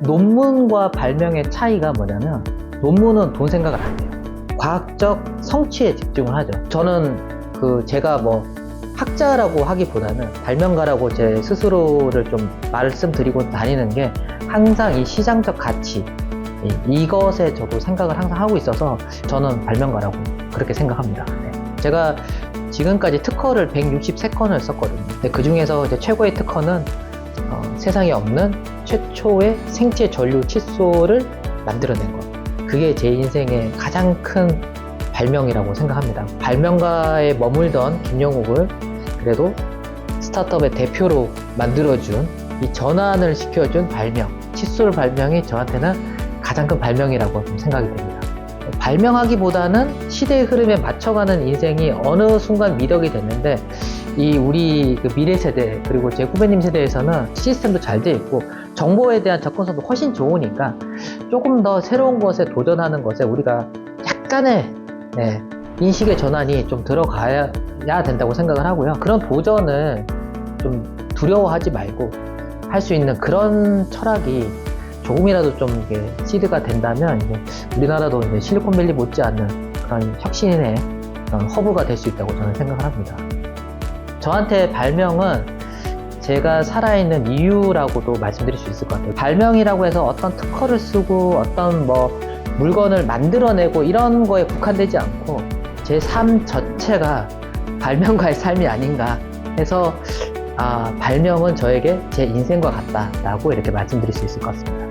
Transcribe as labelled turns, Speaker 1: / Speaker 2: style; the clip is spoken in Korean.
Speaker 1: 논문과 발명의 차이가 뭐냐면 논문은 돈 생각을 안 해요. 과학적 성취에 집중을 하죠. 저는 그 제가 뭐 학자라고 하기보다는 발명가라고 제 스스로를 좀 말씀드리고 다니는 게 항상 이 시장적 가치 이- 이것에 저도 생각을 항상 하고 있어서 저는 발명가라고 그렇게 생각합니다. 네. 제가 지금까지 특허를 163건을 썼거든요. 근데 그 중에서 최고의 특허는 어, 세상에 없는 최초의 생체 전류 칫솔을 만들어낸 것. 그게 제 인생의 가장 큰 발명이라고 생각합니다. 발명가에 머물던 김영욱을 그래도 스타트업의 대표로 만들어준 이 전환을 시켜준 발명, 칫솔 발명이 저한테는 가장 큰 발명이라고 좀 생각이 됩니다. 발명하기보다는 시대의 흐름에 맞춰가는 인생이 어느 순간 미덕이 됐는데 이 우리 그 미래 세대 그리고 제 후배님 세대에서는 시스템도 잘 돼 있고 정보에 대한 접근성도 훨씬 좋으니까 조금 더 새로운 것에 도전하는 것에 우리가 약간의 네, 인식의 전환이 좀 들어가야 된다고 생각을 하고요. 그런 도전을 좀 두려워하지 말고 할 수 있는 그런 철학이 조금이라도 좀 이게 시드가 된다면 이제 우리나라도 이제 실리콘밸리 못지않는 그런 혁신의 그런 허브가 될 수 있다고 저는 생각을 합니다. 저한테 발명은 제가 살아있는 이유라고도 말씀드릴 수 있을 것 같아요. 발명이라고 해서 어떤 특허를 쓰고 어떤 뭐 물건을 만들어내고 이런 거에 국한되지 않고 제 삶 자체가 발명가의 삶이 아닌가 해서 아, 발명은 저에게 제 인생과 같다라고 이렇게 말씀드릴 수 있을 것 같습니다.